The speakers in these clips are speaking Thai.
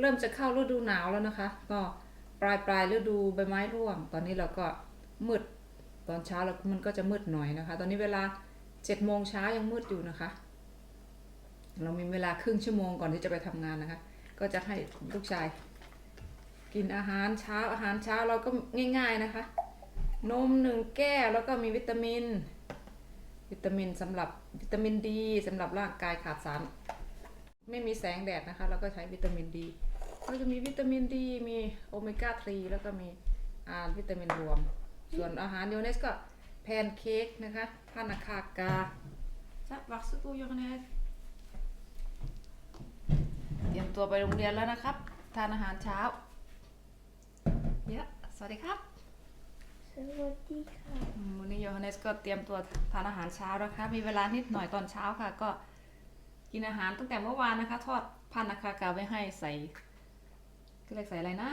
เริ่มจะเข้าฤดูหนาวแล้วนะคะ ก็ปลายปลายฤดูใบไม้ร่วง ตอนนี้เราก็มืดตอนเช้าแล้วมันก็จะมืดหน่อยนะคะ ตอนนี้เวลาเจ็ดโมงเช้ายังมืดอยู่นะคะ เรามีเวลาครึ่งชั่วโมงก่อนที่จะไปทำงานนะคะ ก็จะให้ลูกชาย กินอาหารเช้าอาหารเช้าเราก็ง่าย ๆนะคะ นมหนึ่งแก้วแล้วก็มีวิตามิน วิตามินสำหรับวิตามินดีสำหรับร่างกายขาดสารไม่มีแสงแดดนะคะเราก็ใช้วิตามินดี ก็จะมีวิตามินดีมีโอเมก้า3แล้วก็มีอาวิตามินรวม ส่วนอาหารโยเนสก็แพนเค้กนะคะพานาคากาจับวักสกูโยเนสเตรียมตัวไปโรงเรียนแล้วนะครับ ทานอาหารเช้าเยอะสวัสดีครับ สวัสดีค่ะอืมวันนี้โยฮันเนสก็เตรียมตัวทานอาหารเช้านะคะ มีเวลานิดหน่อยตอนเช้าค่ะ ก็กินอาหารตั้งแต่เมื่อวานนะคะ ทอดพันนาคากาไว้ให้ใส่ ก็เรียกใส่อะไรนะ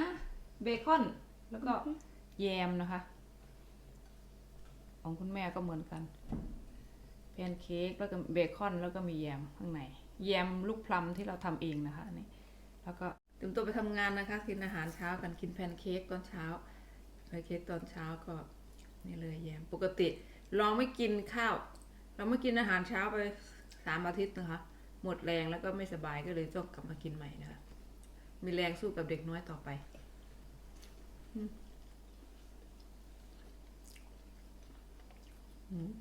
เบคอน แล้วก็แยมนะคะ ของคุณแม่ก็เหมือนกันแพนเค้กแล้วก็เบคอนแล้วก็มีแยมข้างในแยมลูกพลัมที่เราทำเองนะคะอันนี่แล้วก็เตรียมตัวไปทำงานนะคะ กินอาหารเช้ากันกินแพนเค้กตอนเช้าแพนเค้กตอนเช้าก็นี่เลยแยมปกติลองไม่กินข้าว เราไม่กินอาหารเช้าไปสามอาทิตย์นะคะ หมดแรงแล้วก็ไม่สบายก็เลยต้องกลับมากินใหม่นะคะ มีแรงสู้กับเด็กน้อยต่อไปอืม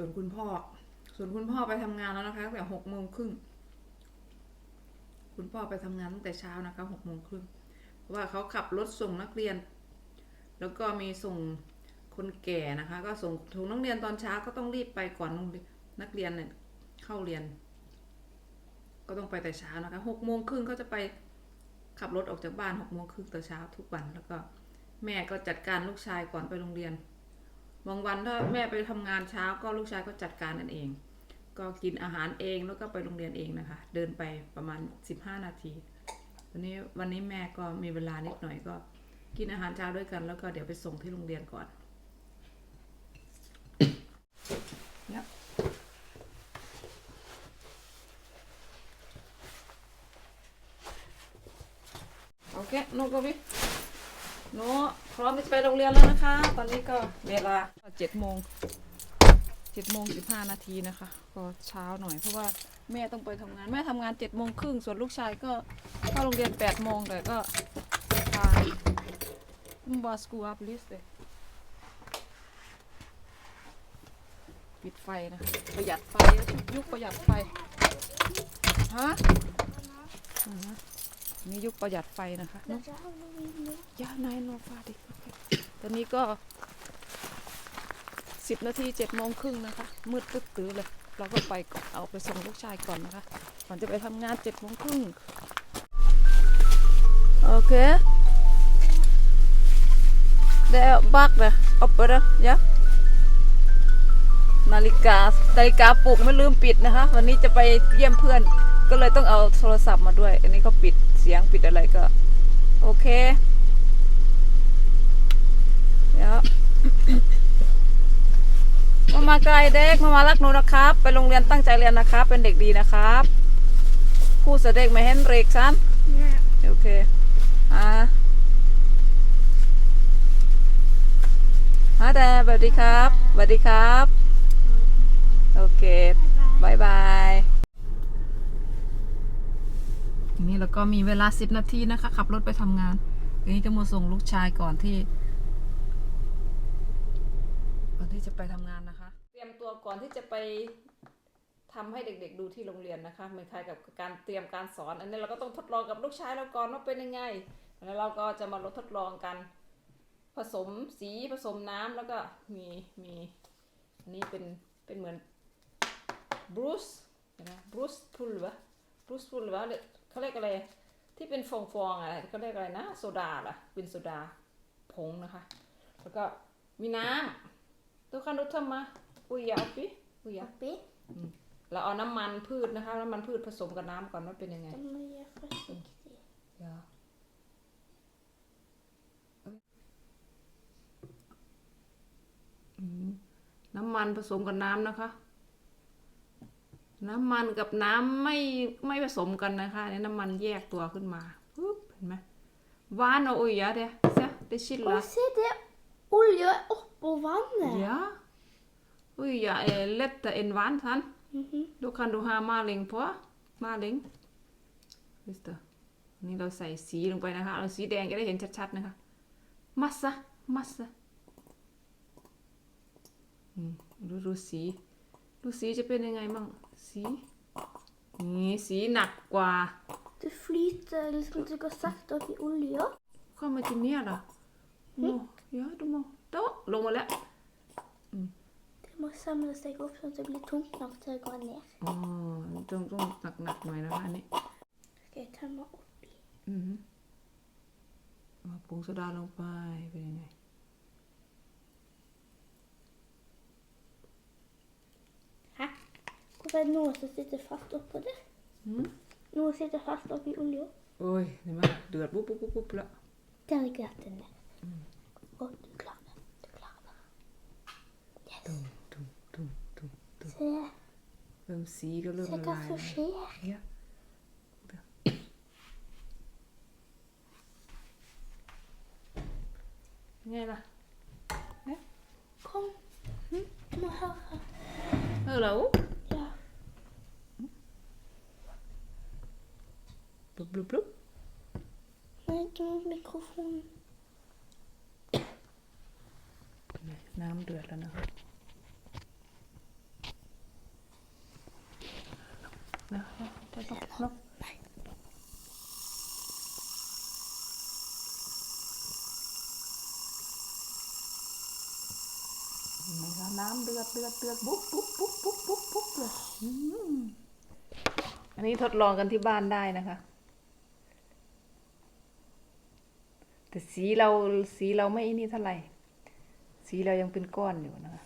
ส่วนคุณพ่อ ส่วนคุณพ่อไปทำงานแล้วนะคะตั้งแต่หกโมงครึ่งคุณพ่อไปทำงานตั้งแต่เช้านะคะหกโมงครึ่งเพราะว่าเขาขับรถส่งนักเรียน แล้วก็มีส่งคนแก่นะคะ ก็ส่งถุงนักเรียนตอนเช้าก็ต้องรีบไปก่อนนักเรียนเนี่ยเข้าเรียน ก็ต้องไปแต่เช้านะคะหกโมงครึ่งก็จะไปขับรถออกจากบ้านหกโมงครึ่งแต่เช้าทุกวันแล้วก็แม่ก็จัดการลูกชายก่อนไปโรงเรียน บางวันถ้าแม่ไปทำงานเช้าก็ลูกชายก็จัดการนั่นเอง ก็กินอาหารเองแล้วก็ไปโรงเรียนเองนะคะ เดินไปประมาณ 15 นาทีวันนี้วันนี้แม่ก็มีเวลานิดหน่อยก็ กินอาหารเช้าด้วยกัน แล้วก็เดี๋ยวไปส่งที่โรงเรียนก่อนเนี่ยโอเคโนกบิ โนพร้อมที่จะไปโรงเรียนแล้วนะคะ ตอนนี้ก็เวลาเจ็ดโมงเจ็ดโมงสิบห้านาทีนะคะ ก็เช้าหน่อยเพราะว่าแม่ต้องไปทำงาน แม่ทำงานเจ็ดโมงครึ่งส่วนลูกชายก็เข้าโรงเรียนแปดโมงแต่ก็พาบาสกูอัพลิสเลยปิดไฟนะประหยัดไฟยุคประหยัดไฟฮะอือฮะ นี่ยุคประหยัดไฟนะคะเราะเอาลูกวินเนอะยานายโนฟาดิตอนนี้ก็สิบนาทีเจ็ดโมงครึ่งนะคะ มืดตึ๊ดตื้อเลย เราก็ไปก่อนเอาไปส่งลูกชายก่อนนะคะ ก่อนจะไปทำงานเจ็ดโมงครึ่งโอเคเดี๋ยวบักเลยเอาไปเลยะนาฬิกานาฬิกาปลุกไม่ลืมปิดนะคะ วันนี้จะไปเยี่ยมเพื่อนก็เลยต้องเอาโทรศัพท์มาด้วย อันนี้เขาปิด สียงปิดอะไรก็ โอเค เดี๋ยวมามาไกลเด็กมามารักหนูนะครับ ไปโรงเรียนตั้งใจเรียนนะครับ เป็นเด็กดีนะครับผู้เสด็จมาเห็นเรกซันเนี่ยโอเคอ่ามาแต่สวัสดีครับสวัสดีครับ โอเคบายบาย ทีนี้เราก็มีเวลาสิบนาทีนะคะ ขับรถไปทำงานทีนี้จะมาส่งลูกชายก่อนที่ ก่อนที่จะไปทำงานนะคะ เตรียมตัวก่อนที่จะไปทำให้เด็กๆดูที่โรงเรียนนะคะเหมือนคล้ายกับการเตรียมการสอน อันนี้เราก็ต้องทดลองกับลูกชายเราก่อนว่าเป็นยังไง แล้วเราก็จะมาลดทดลองกัน ผสมสีผสมน้ำแล้วก็มีมีอันนี้เป็นเป็นเหมือนบรูซนะบรูซพูลวะบรูซพูลวะเขาเรียกอะไรที่เป็นฟองๆอะไรก็เรียกอะไรนะโซดาล่ะเป็นโซดาผงนะคะ แล้วก็มีน้ำตัวคันรุทำมาอุยยาเอาปิอุยยา Oppi. เราเอาน้ำมันพืชนะคะ น้ำมันพืชผสมกับน้ำก่อนว่าเป็นยังไง Det må jeg gjøre forsiktig. เดี๋ยวอืมน้ำมันผสมกับน้ำนะคะ น้ำมันกับน้ำไม่ไม่ผสมกันนะคะอันนี้น้ำมันแยกตัวขึ้นมาปุ๊บเห็นไหมหวานเอาอุ้ยอะเดี๋ยวเสียได้ชิล Å, ละ se det! Olje oppå vannet. Ja. Olja er lettere enn vann, sant? Mhm. Da kan du ha maling på. Maling. Visst det. นี่เราใส่สีลงไปนะคะ เราสีแดงจะได้เห็นชัดๆนะคะ มัสซะมัสซะอืมดูดูสี ดูสีจะเป็นยังไงบ้างสีนี่สีหนักกว่า Det flyter liksom du går sakte opp i olja. เข้ามาที่เนี่ยเหรอโอ้ ja, du må Da, ลงมาแล้ว Det må samle seg opp sånn at det blir tungt nok til å gå ned. อ๋อต้องต้องหนักๆหน่อยนะคะอันนี้ Skal jeg tømme oppi? อือฮึเอาผงโซดาลงไปเป็นยังไง at det er noe som sitter fast oppå det. Mm. Noe sitter fast oppi olja. Oi, det var du er bop, bop, bop, Det har jeg klart den der. Mm. Og du klarer det. Du klarer det. Yes. Dum, dum, dum, dum, dum. Se. Hvem sier det? Se hva som skjer. Ja. Ja. Kom. Hm? Må høre. Hører du henne? บ Nei, ikke mot mikrofonen. น้ำเดือดแล้วนะคะนะนะนะนะเห็นไหมคะน้ำเดือดเดือดเดือดปุ๊บปุ๊บปุ๊บปุ๊บปุ๊บปุ๊บเลยอืมอันนี้ทดลองกันที่บ้านได้นะคะ แต่สีเราสีเราไม่นี่เท่าไหร่ สีเรายังเป็นก้อนอยู่นะคะ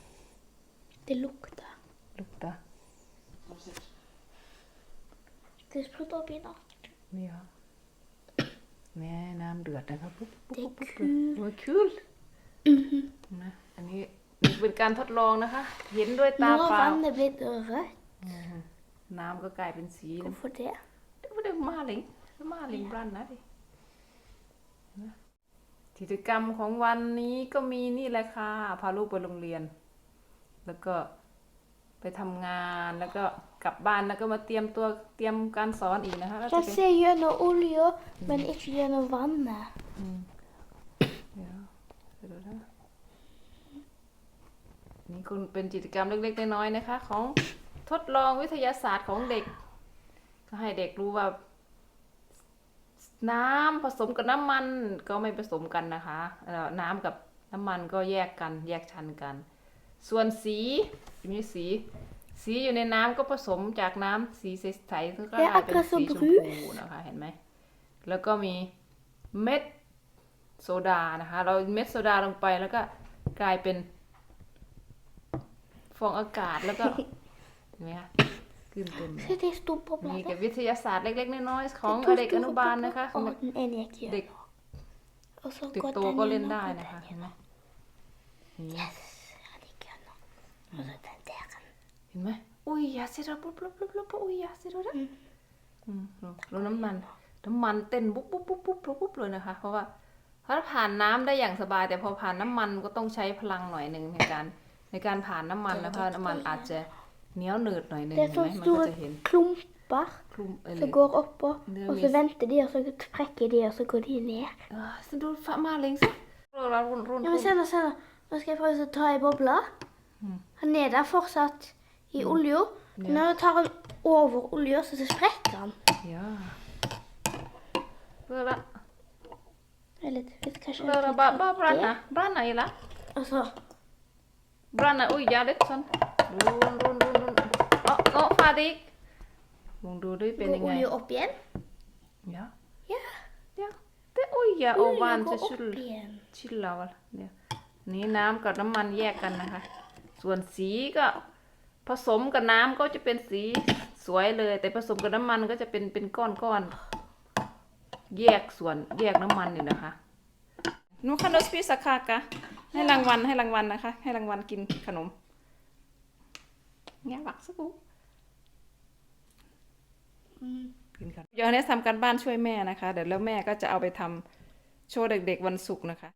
Det lukter. ลูกตา Skal jeg sprute oppi nå? นี่ค่ะแม่น้ำเดือดนะคะปุ๊บปุ๊บ Det er ปุ๊บ kult. โอ้ยคิวนะอันนี้นี่เป็นการทดลองนะคะ เห็นด้วย Nå ตา har เปล่า vannet blitt rødt. น้ำก็กลายเป็นสีนะ Hvorfor det? Det var det maling. Det var maling brann นะดินะ กิจกรรมของวันนี้ก็มีนี่แหละค่ะ พาลูกไปโรงเรียน แล้วก็ไปทำงานแล้วก็กลับบ้านแล้วก็มาเตรียมตัวเตรียมการสอนอีกนะคะแล้วจะ Jeg เป็น ser gjennom olja, men ikke gjennom vannet. เดี๋ยวเดี๋ยวนะนี่คุณเป็นกิจกรรมเล็กๆน้อยๆนะคะ ของทดลองวิทยาศาสตร์ของเด็ก ก็ให้เด็กรู้ว่า น้ำผสมกับน้ำมันก็ไม่ผสมกันนะคะเอ่อน้ำกับน้ำมันก็แยกกันแยกชั้นกัน ส่วนสีมีสี สีอยู่ในน้ำก็ผสมจากน้ำสีใสๆซึ่งก็กลายเป็นสีชมพูนะคะเห็นไหมแล้วก็มีเม็ดโซดานะคะ เราเม็ดโซดาลงไปแล้วก็กลายเป็น ฟองอากาศแล้วก็เห็นไหมคะ ขึ้นเต็มเลย Se, det sto på นี่ bladet. กับวิทยาศาสตร์เล็ก ๆ น้อยๆของ Det to เด็กอ store นุบาลนะคะ blader, og den ene gikk เด็ก gjennom. Og så เด็ก går โต den ก็เล่น gjennom, ได้ og นะคะ den เห็นไหม gjennom. นี่ Yes, han gikk gjennom. Og så den der. เห็นไหมอุ้ยอยาสิเราปุ๊บปุ๊บปุ๊บปุ๊บอุ้ยอยาสิเราเด้ออืมเราน้ำมันน้ำมันเต้นปุ๊บปุ๊บปุ๊บปุ๊บปุ๊บปุ๊บเลยนะคะ เพราะว่าถ้าผ่านน้ำได้อย่างสบาย แต่พอผ่านน้ำมันก็ต้องใช้พลังหน่อยหนึ่งในการในการผ่านน้ำมันนะเพราะน้ำมันอาจจะ เหนียวหนืดหน่อยหนึ่ง Det เห็ er นไหม sånne มันก็จะ store เห็น klumper คลุมเออ som går oppå, Det er og så mye- venter de, og så trekker de, og så går de ned. เออสดูฟ้ามาเล็งสิเรารุ่นรุ่น Ja, men se nå, se nå. Nå skal jeg prøve å ta i bobla. Han nede er fortsatt i olja. Men når jeg tar den over olja, så sprekker han. ja เพื่อละ Eller det vet kanskje เพื่อละบ้าบ้าบรันนะบรันไหนล่ะ Og så บรันนะอุ้ ออ๋อฟาดิกลองดูด้วยเป็น går ยังไง olja opp igjen. ja Ja. oj ja och Oj, varmt jag så går upp igen. ชิลเราเนี่ยนี่น้ำกับน้ำมันแยกกันนะคะ ส่วนสีก็ผสมกับน้ำก็จะเป็นสีสวยเลย แต่ผสมกับน้ำมันก็จะเป็นเป็นก้อนก้อนๆแยกส่วนแยกน้ำมันนี่นะคะหนูขนมสปีสักคากะให้รางวัลให้รางวัลนะคะ ให้รางวัลกินขนมเงี้ยบักสักกู Mm. กินขนมเดี๋ยวให้ทำการบ้านช่วยแม่นะคะ เดี๋ยวแล้วแม่ก็จะเอาไปทำโชว์เด็กๆวันศุกร์นะคะ